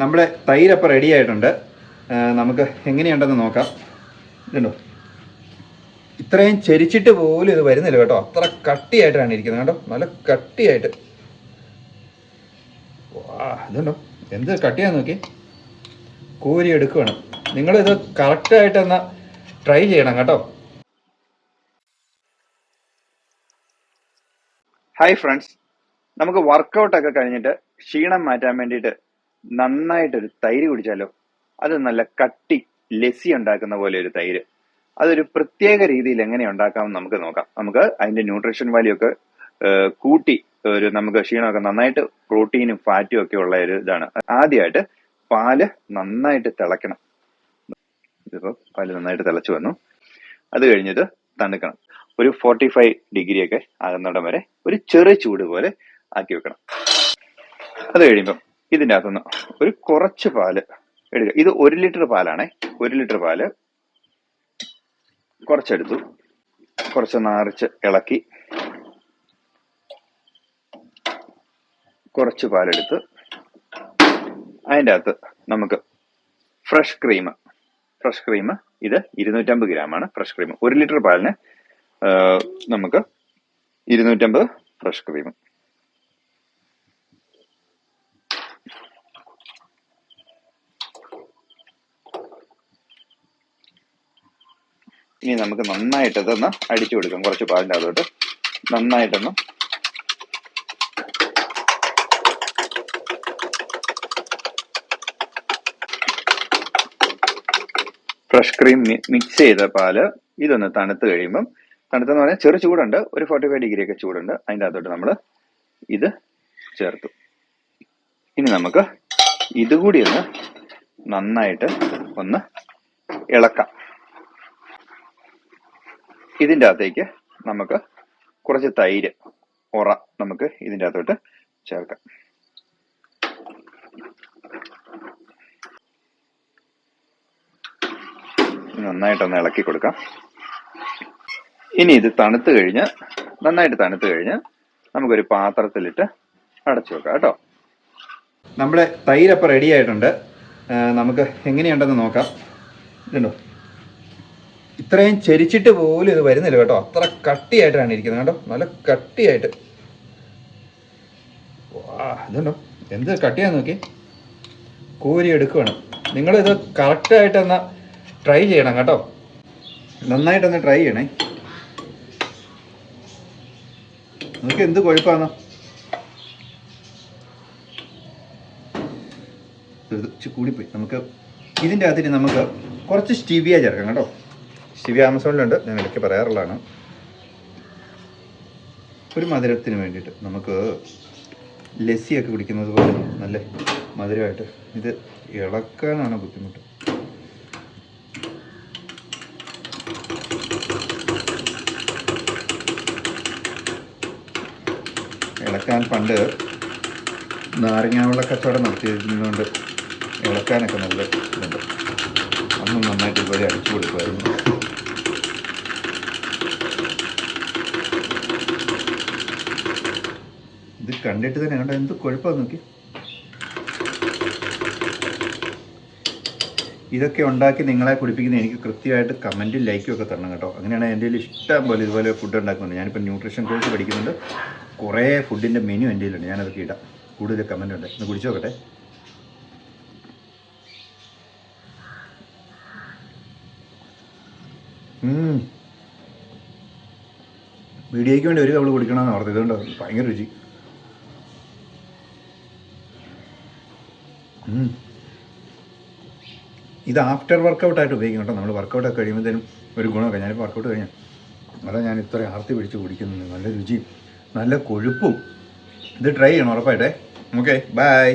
നമ്മുടെ തൈരപ്പം റെഡി ആയിട്ടുണ്ട്. നമുക്ക് എങ്ങനെയുണ്ടെന്ന് നോക്കാം. ഇതുണ്ടോ? ഇത്രയും ചെരിച്ചിട്ട് പോലും ഇത് വരുന്നില്ല കേട്ടോ. അത്ര കട്ടിയായിട്ടാണ് ഇരിക്കുന്നത്. കേട്ടോ നല്ല കട്ടിയായിട്ട്. വാ ഇതുണ്ടോ? എന്ത് കട്ടിയാന്ന് നോക്കി. കോരി എടുക്കുകയാണ് നിങ്ങളിത് കറക്റ്റായിട്ട് എന്നാ ട്രൈ ചെയ്യണം കേട്ടോ. ഹായ് ഫ്രണ്ട്സ് നമുക്ക് വർക്കൗട്ടൊക്കെ കഴിഞ്ഞിട്ട് ക്ഷീണം മാറ്റാൻ വേണ്ടിയിട്ട് നന്നായിട്ടൊരു തൈര് കുടിച്ചാലോ? അത് നല്ല കട്ടി ലസ്സി ഉണ്ടാക്കുന്ന പോലെ ഒരു തൈര്. അതൊരു പ്രത്യേക രീതിയിൽ എങ്ങനെ ഉണ്ടാക്കാമെന്ന് നമുക്ക് നോക്കാം. നമുക്ക് അതിന്റെ ന്യൂട്രീഷൻ വാല്യൂ ഒക്കെ കൂട്ടി ഒരു നമുക്ക് ക്ഷീണമൊക്കെ നന്നായിട്ട് പ്രോട്ടീനും ഫാറ്റും ഒക്കെ ഉള്ള ഒരു ഇതാണ്. ആദ്യമായിട്ട് പാൽ നന്നായിട്ട് തിളക്കണം ഇതിപ്പോ പാൽ നന്നായിട്ട് തിളച്ചു വന്നു. അത് കഴിഞ്ഞിട്ട് തണുക്കണം. ഒരു ഫോർട്ടി ഫൈവ് ഡിഗ്രി ഒക്കെ ആകുന്നിടം വരെ ഒരു ചെറിയ ചൂട് പോലെ ആക്കി വെക്കണം. അത് കഴിയുമ്പം ഇതിന്റെ അകത്തുനിന്ന് ഒരു കുറച്ച് പാൽ എടുക്കുക. ഇത് ഒരു ലിറ്റർ പാലാണേ. ഒരു ലിറ്റർ പാൽ കുറച്ചെടുത്തു. കുറച്ച് നാറിച്ച് ഇളക്കി. കുറച്ച് പാലെടുത്ത് അതിന്റെ അകത്ത് നമുക്ക് ഫ്രഷ് ക്രീം. ഫ്രഷ് ക്രീം ഇത് ഇരുന്നൂറ്റമ്പത് ഗ്രാമാണ് ഫ്രഷ് ക്രീം. ഒരു ലിറ്റർ പാലിന് നമുക്ക് ഇരുന്നൂറ്റമ്പത് ഫ്രഷ് ക്രീം. ഇനി നമുക്ക് നന്നായിട്ട് ഇതൊന്ന് അടിച്ചു കൊടുക്കാം. കുറച്ച് പാലിന്റെ അതോട്ട് നന്നായിട്ടൊന്ന് ഫ്രഷ് ക്രീം മിക്സ് ചെയ്ത പാൽ ഇതൊന്ന് തണുത്ത് കഴിയുമ്പം തണുത്തെന്ന് പറഞ്ഞാൽ ചെറു ചൂടുണ്ട്. ഒരു ഫോർട്ടി ഫൈവ് ഡിഗ്രി ഒക്കെ ചൂടുണ്ട്. അതിന്റെ അകത്തോട്ട് നമ്മൾ ഇത് ചേർത്തു. ഇനി നമുക്ക് ഇതുകൂടി ഒന്ന് നന്നായിട്ട് ഒന്ന് ഇളക്കാം. ഇതിന്റെ അകത്തേക്ക് നമുക്ക് കുറച്ച് തൈര് ഉറ നമുക്ക് ഇതിന്റെ അകത്തോട്ട് ചേർക്കാം. നന്നായിട്ടൊന്ന് ഇളക്കി കൊടുക്കാം. ഇനി ഇത് തണുത്ത് കഴിഞ്ഞ് നന്നായിട്ട് തണുത്ത് കഴിഞ്ഞ് നമുക്കൊരു പാത്രത്തിലിട്ട് അടച്ചു വെക്കാം കേട്ടോ. നമ്മുടെ തൈരപ്പം റെഡി ആയിട്ടുണ്ട്. നമുക്ക് എങ്ങനെയുണ്ടെന്ന് നോക്കാം. ഇതുണ്ടോ? ഇത്രയും ചെരിച്ചിട്ട് പോലും ഇത് വരുന്നില്ല കേട്ടോ. അത്ര കട്ടിയായിട്ടാണ് ഇരിക്കുന്നത് കേട്ടോ നല്ല കട്ടിയായിട്ട്. വാ എന്ത് കട്ടിയാന്ന് നോക്കി. കോരി എടുക്കുകയാണ് ഇത് കറക്റ്റായിട്ടൊന്ന് ട്രൈ ചെയ്യണം കേട്ടോ. നന്നായിട്ടൊന്ന് ട്രൈ ചെയ്യണേ. നിങ്ങൾക്ക് എന്ത് കുഴപ്പമാണ് കൂടിപ്പോയി. നമുക്ക് ഇതിന്റെ അകത്തിന് നമുക്ക് കുറച്ച് സ്റ്റീവിയ ചേർക്കാം കേട്ടോ. സ്റ്റിവിയ ആമസോണിലുണ്ട്. ഞാൻ ഇടയ്ക്ക് പറയാറുള്ളതാണ്. ഒരു മധുരത്തിന് വേണ്ടിയിട്ട് നമുക്ക് ലസ്സിയൊക്കെ കുടിക്കുന്നത് പോലെ നല്ല മധുരമായിട്ട്. ഇത് ഇളക്കാനാണ് ബുദ്ധിമുട്ട്. ഇളക്കാൻ പണ്ട് നാരങ്ങാവെള്ള കച്ചവടം നടത്തിയിരുന്നതുകൊണ്ട് ഇളക്കാനൊക്കെ നല്ല ഇതുണ്ട്. അന്നും നന്നായിട്ട് ഇതുപോലെ അടിച്ചു കൊടുക്കുമായിരുന്നു. ഇത് കണ്ടിട്ട് തന്നെ കണ്ട? എന്ത് കുഴപ്പമാണ് നോക്കി ഇതൊക്കെ ഉണ്ടാക്കി നിങ്ങളെ കുടിപ്പിക്കുന്ന എനിക്ക് കൃത്യമായിട്ട് കമന്റും ലൈക്കും ഒക്കെ തരണം കേട്ടോ. അങ്ങനെയാണ് എന്റെ കയ്യിൽ ഇഷ്ടം പോലെ ഇതുപോലെ ഫുഡ് ഉണ്ടാക്കുന്നുണ്ട് ഞാനിപ്പോൾ ന്യൂട്രീഷൻ കോഴ്സ് പഠിക്കുന്നുണ്ട്. കുറേ ഫുഡിന്റെ മെനു എന്റെ കയ്യിലുണ്ട്. ഞാനതൊക്കെ ഇടാം. കൂടുതൽ കമന്റ് ഉണ്ട്. ഒന്ന് കുടിച്ചു നോക്കട്ടെ. വീഡിയോയ്ക്ക് വേണ്ടി ഒരു കവൾ കുടിക്കണമെന്ന് ഓർത്ത് ഇതുകൊണ്ട്? ഭയങ്കര രുചി. ഇത് ആഫ്റ്റർ വർക്കൗട്ടായിട്ട് ഉപയോഗിക്കും കേട്ടോ. നമ്മൾ വർക്കൗട്ടൊക്കെ കഴിയുമ്പോഴത്തേനും ഒരു ഗുണമൊക്കെ. ഞാനിപ്പോൾ വർക്കൗട്ട് കഴിഞ്ഞാൽ അതാ ഞാൻ ഇത്ര ആർത്തി പിടിച്ച് കുടിക്കുന്നത് നല്ല രുചിയും നല്ല കൊഴുപ്പും. ഇത് ട്രൈ ചെയ്യണം ഉറപ്പായിട്ടേ. Okay bye